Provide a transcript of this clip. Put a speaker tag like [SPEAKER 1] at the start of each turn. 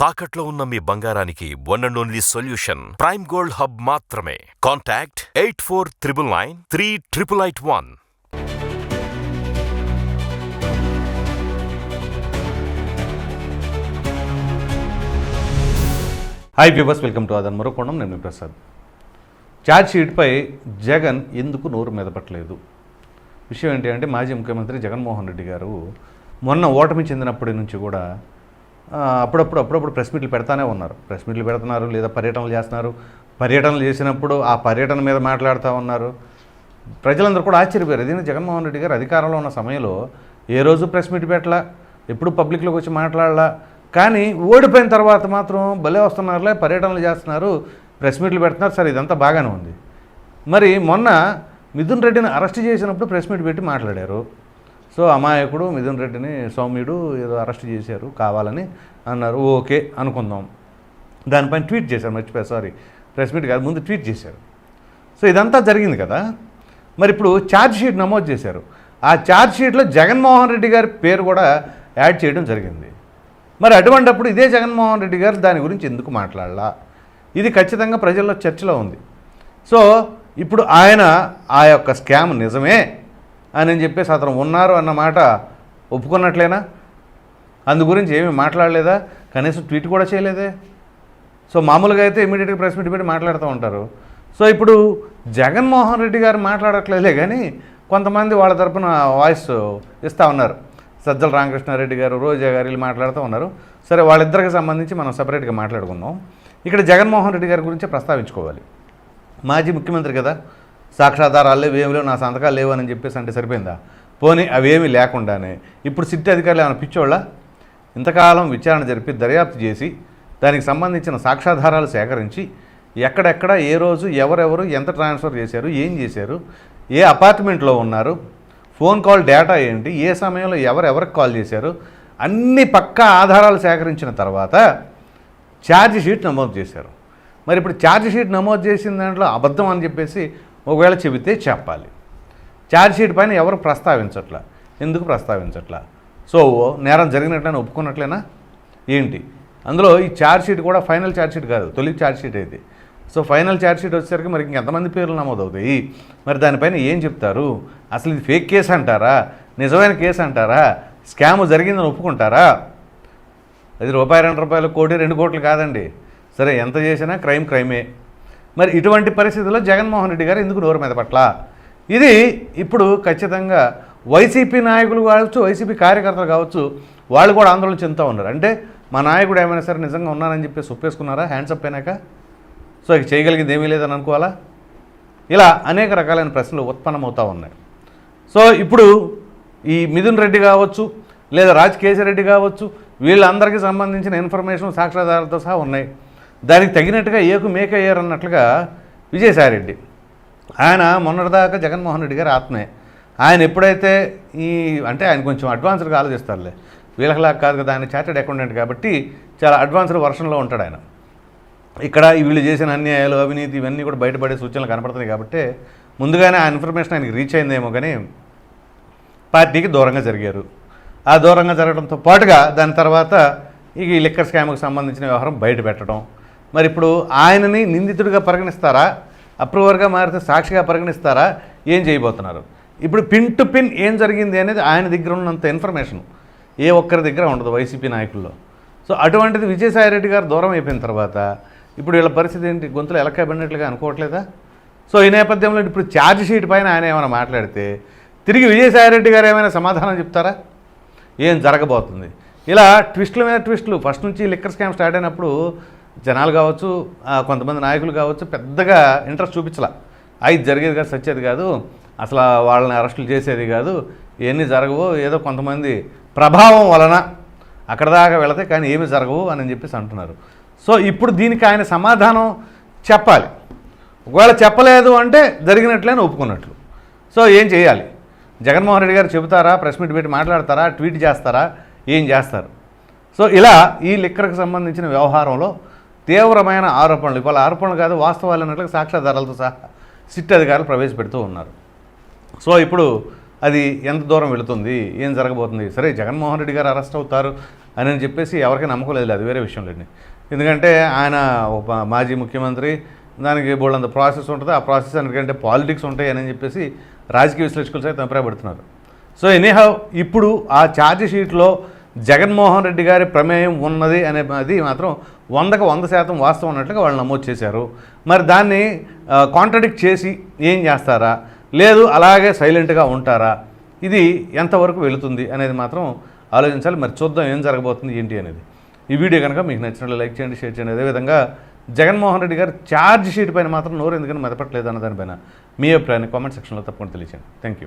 [SPEAKER 1] తాకట్లో ఉన్న మీ బంగారానికి one and only solution prime gold hub మాత్రమే. Contact eight four triple nine three triple eight one
[SPEAKER 2] hi viewers welcome to అదన్ మరోకోణం నేను ప్రసాద్. ఛార్జ్షీట్పై జగన్ ఎందుకు నోరు మెదపట్లేదు విషయం ఏంటి అంటే మాజీ ముఖ్యమంత్రి జగన్మోహన్ రెడ్డి గారు మొన్న ఓటమి చెందినప్పటి నుంచి కూడా అప్పుడప్పుడు అప్పుడప్పుడు ప్రెస్ మీట్లు పెడతానే ఉన్నారు. ప్రెస్ మీట్లు పెడుతున్నారు లేదా పర్యటనలు చేస్తున్నారు. పర్యటనలు చేసినప్పుడు ఆ పర్యటన మీద మాట్లాడుతూ ఉన్నారు. ప్రజలందరూ కూడా ఆశ్చర్యపోయారు. ఇదే జగన్మోహన్ రెడ్డి గారు అధికారంలో ఉన్న సమయంలో ఏ రోజు ప్రెస్ మీట్ పెట్టలా? ఎప్పుడు పబ్లిక్లోకి వచ్చి మాట్లాడలా? కానీ ఓడిపోయిన తర్వాత మాత్రం భలే వస్తున్నారులే పర్యటనలు చేస్తున్నారు ప్రెస్ మీట్లు పెడుతున్నారు. సరే ఇదంతా బాగానే ఉంది. మరి మొన్న మిథున్ రెడ్డిని అరెస్ట్ చేసినప్పుడు ప్రెస్ మీట్ పెట్టి మాట్లాడారు. సో అమాయకుడు మిథున్ రెడ్డిని సౌమ్యుడు ఏదో అరెస్ట్ చేశారు కావాలని అన్నారు. ఓకే అనుకుందాం. దానిపైన ట్వీట్ చేశారు మర్చిపోయారు సారీ. ప్రెస్ మీట్ కాదు ముందు ట్వీట్ చేశారు. సో ఇదంతా జరిగింది కదా? మరి ఇప్పుడు ఛార్జ్ షీట్ నమోదు చేశారు. ఆ ఛార్జ్ షీట్లో జగన్మోహన్ రెడ్డి గారి పేరు కూడా యాడ్ చేయడం జరిగింది. మరి అటువంటప్పుడు ఇదే జగన్మోహన్ రెడ్డి గారు దాని గురించి ఎందుకు మాట్లాడాలా? ఇది ఖచ్చితంగా ప్రజల్లో చర్చలో ఉంది. సో ఇప్పుడు ఆయన ఆ యొక్క స్కామ్ నిజమే అని చెప్పేసి అతను ఉన్నారు అన్న మాట ఒప్పుకున్నట్లేనా? అందు గురించి ఏమీ మాట్లాడలేదా? కనీసం ట్వీట్ కూడా చేయలేదే? సో మామూలుగా అయితే ఇమీడియట్గా ప్రెస్ మీట్ పెట్టి మాట్లాడుతూ ఉంటారు. సో ఇప్పుడు జగన్మోహన్ రెడ్డి గారు మాట్లాడట్లేదే కానీ కొంతమంది వాళ్ళ తరపున వాయిస్ ఇస్తూ ఉన్నారు. సజ్జల రామకృష్ణారెడ్డి గారు రోజా గారు వీళ్ళు మాట్లాడుతూ ఉన్నారు. సరే వాళ్ళిద్దరికి సంబంధించి మనం సపరేట్గా మాట్లాడుకుందాం. ఇక్కడ జగన్మోహన్ రెడ్డి గారి గురించి ప్రస్తావించుకోవాలి. మాజీ ముఖ్యమంత్రి కదా? సాక్ష్యాధారాలు లేవు ఏమి లేవు నా సంతకాలు లేవు అని చెప్పేసి అంటే సరిపోయిందా? పోనీ అవేమీ లేకుండానే ఇప్పుడు సిట్ అధికారులు ఏమైనా పిచ్చోళ్ళ? ఇంతకాలం విచారణ జరిపి దర్యాప్తు చేసి దానికి సంబంధించిన సాక్ష్యాధారాలు సేకరించి ఎక్కడెక్కడ ఏ రోజు ఎవరెవరు ఎంత ట్రాన్స్ఫర్ చేశారు ఏం చేశారు ఏ అపార్ట్మెంట్లో ఉన్నారు ఫోన్ కాల్ డేటా ఏంటి ఏ సమయంలో ఎవరెవరికి కాల్ చేశారు అన్ని పక్కా ఆధారాలు సేకరించిన తర్వాత ఛార్జ్ షీట్ నమోదు చేశారు. మరి ఇప్పుడు ఛార్జ్ షీట్ నమోదు చేసిన దాంట్లో అబద్ధం అని చెప్పేసి ఒకవేళ చెబితే చెప్పాలి. ఛార్జ్షీట్ పైన ఎవరు ప్రస్తావించట్లా? ఎందుకు ప్రస్తావించట్లా? సో నేరం జరిగినట్లయినా ఒప్పుకున్నట్లేనా? ఏంటి? అందులో ఈ ఛార్జ్షీట్ కూడా ఫైనల్ ఛార్జ్షీట్ కాదు తొలి ఛార్జ్షీట్ అయితే. సో ఫైనల్ ఛార్జ్షీట్ వచ్చేసరికి మరి ఇంకెంతమంది పేర్లు నమోదవుతాయి? మరి దానిపైన ఏం చెప్తారు? అసలు ఇది ఫేక్ కేసు అంటారా? నిజమైన కేసు అంటారా? స్కామ్ జరిగిందని ఒప్పుకుంటారా? అది రూపాయి రెండు రూపాయలు కోటి రెండు కోట్లు కాదండి. సరే ఎంత చేసినా క్రైమ్ క్రైమే. మరి ఇటువంటి పరిస్థితుల్లో జగన్మోహన్ రెడ్డి గారు ఎందుకు నోరు మీద పట్ల? ఇది ఇప్పుడు ఖచ్చితంగా వైసీపీ నాయకులు కావచ్చు వైసీపీ కార్యకర్తలు కావచ్చు వాళ్ళు కూడా ఆందోళన చెందుతూ ఉన్నారు. అంటే మా నాయకుడు ఏమైనా సరే నిజంగా ఉన్నానని చెప్పేసి ఒప్పేసుకున్నారా? హ్యాండ్స్ అప్ అయినాక? సో ఇక చేయగలిగింది ఏమీ లేదని అనుకోవాలా? ఇలా అనేక రకాలైన ప్రశ్నలు ఉత్పన్నమవుతూ ఉన్నాయి. సో ఇప్పుడు ఈ మిథున్ రెడ్డి కావచ్చు లేదా రాజ్ రెడ్డి కావచ్చు వీళ్ళందరికీ సంబంధించిన ఇన్ఫర్మేషన్ సాక్ష్యాధారాలతో సహా ఉన్నాయి. దానికి తగినట్టుగా ఏకు మేక అయ్యారు అన్నట్లుగా విజయసాయిరెడ్డి. ఆయన మొన్నటిదాకా జగన్మోహన్ రెడ్డి గారు ఆత్మే. ఆయన ఎప్పుడైతే ఈ అంటే ఆయన కొంచెం అడ్వాన్స్డ్గా ఆలోచిస్తారులే. వీళ్ళకిలా కాదు కదా ఆయన చార్టెడ్ అకౌంటెంట్ కాబట్టి చాలా అడ్వాన్స్డ్ వర్షన్లో ఉంటాడు ఆయన. ఇక్కడ వీళ్ళు చేసిన అన్యాయాలు అవినీతి ఇవన్నీ కూడా బయటపడే సూచనలు కనపడుతున్నాయి కాబట్టి ముందుగానే ఆ ఇన్ఫర్మేషన్ ఆయనకి రీచ్ అయిందేమో కానీ పార్టీకి దూరంగా జరిగారు. ఆ దూరంగా జరగడంతో పాటుగా దాని తర్వాత ఈ లిక్కర్ స్కామ్కి సంబంధించిన వ్యవహారం బయట పెట్టడం మరి ఇప్పుడు ఆయనని నిందితుడిగా పరిగణిస్తారా? అప్రూవర్గా మారితే సాక్షిగా పరిగణిస్తారా? ఏం చేయబోతున్నారు? ఇప్పుడు పిన్ టు పిన్ ఏం జరిగింది అనేది ఆయన దగ్గర ఉన్నంత ఇన్ఫర్మేషన్. ఏ ఒక్కరి దగ్గర ఉండదు వైసీపీ నాయకుల్లో. సో అటువంటిది విజయసాయిరెడ్డి గారు దూరం అయిపోయిన తర్వాత ఇప్పుడు వీళ్ళ పరిస్థితి ఏంటి? గొంతులు ఎలక్కబడినట్లుగా అనుకోవట్లేదా? సో ఈ నేపథ్యంలో ఇప్పుడు ఛార్జ్ షీట్ పైన ఆయన ఏమైనా మాట్లాడితే తిరిగి విజయసాయిరెడ్డి గారు ఏమైనా సమాధానం చెప్తారా? ఏం జరగబోతుంది? ఇలా ట్విస్టుల మీద ట్విస్టులు. ఫస్ట్ నుంచి లిక్కర్ స్కామ్ స్టార్ట్ అయినప్పుడు జనాలు కావచ్చు కొంతమంది నాయకులు కావచ్చు పెద్దగా ఇంట్రెస్ట్ చూపించలా. అయితే జరిగేది కాదు సచ్చేది కాదు అసలు వాళ్ళని అరెస్టులు చేసేది కాదు ఇవన్నీ జరగవు ఏదో కొంతమంది ప్రభావం వలన అక్కడ దాకా వెళతాయి కానీ ఏమి జరగవు అని చెప్పేసి అంటున్నారు. సో ఇప్పుడు దీనికి ఆయన సమాధానం చెప్పాలి. ఒకవేళ చెప్పలేదు అంటే జరిగినట్లే ఒప్పుకున్నట్లు. సో ఏం చేయాలి? జగన్మోహన్ రెడ్డి గారు చెబుతారా? ప్రెస్ మీట్ పెట్టి మాట్లాడతారా? ట్వీట్ చేస్తారా? ఏం చేస్తారు? సో ఇలా ఈ లిక్కర్కి సంబంధించిన వ్యవహారంలో తీవ్రమైన ఆరోపణలు. ఇవాళ ఆరోపణలు కాదు వాస్తవాలు అన్నట్లు సాక్ష్యాధారాలతో సహా సిట్ అధికారులు ప్రవేశపెడుతూ ఉన్నారు. సో ఇప్పుడు అది ఎంత దూరం వెళుతుంది? ఏం జరగబోతుంది? సరే జగన్మోహన్ రెడ్డి గారు అరెస్ట్ అవుతారు అని అని చెప్పేసి ఎవరికీ నమ్మకం లేదు. అది వేరే విషయం లేండి. ఎందుకంటే ఆయన మాజీ ముఖ్యమంత్రి దానికి బోళ్ళంత ప్రాసెస్ ఉంటుంది. ఆ ప్రాసెస్ ఎందుకంటే పాలిటిక్స్ ఉంటాయి అని చెప్పేసి రాజకీయ విశ్లేషకులు సైతం అభిప్రాయపడుతున్నారు. సో ఎనీహౌ ఇప్పుడు ఆ ఛార్జ్ షీట్లో జగన్మోహన్ రెడ్డి గారి ప్రమేయం ఉన్నది అనే అది మాత్రం వందకు వంద శాతం వాస్తవం ఉన్నట్లుగా వాళ్ళు నమోదు చేశారు. మరి దాన్ని కాంట్రడిక్ట్ చేసి ఏం చేస్తారా? లేదు అలాగే సైలెంట్గా ఉంటారా? ఇది ఎంతవరకు వెళుతుంది అనేది మాత్రం ఆలోచించాలి. మరి చూద్దాం ఏం జరగబోతుంది ఏంటి అనేది. ఈ వీడియో కనుక మీకు నచ్చినట్లు లైక్ చేయండి షేర్ చేయండి. అదేవిధంగా జగన్మోహన్ రెడ్డి గారు ఛార్జ్ షీట్ పైన మాత్రం నోరు ఎందుకని మెదపట్లేదు అన్న దానిపైన మీ అభిప్రాయాన్ని కామెంట్ సెక్షన్లో తప్పకుండా తెలియచేయండి. Thank you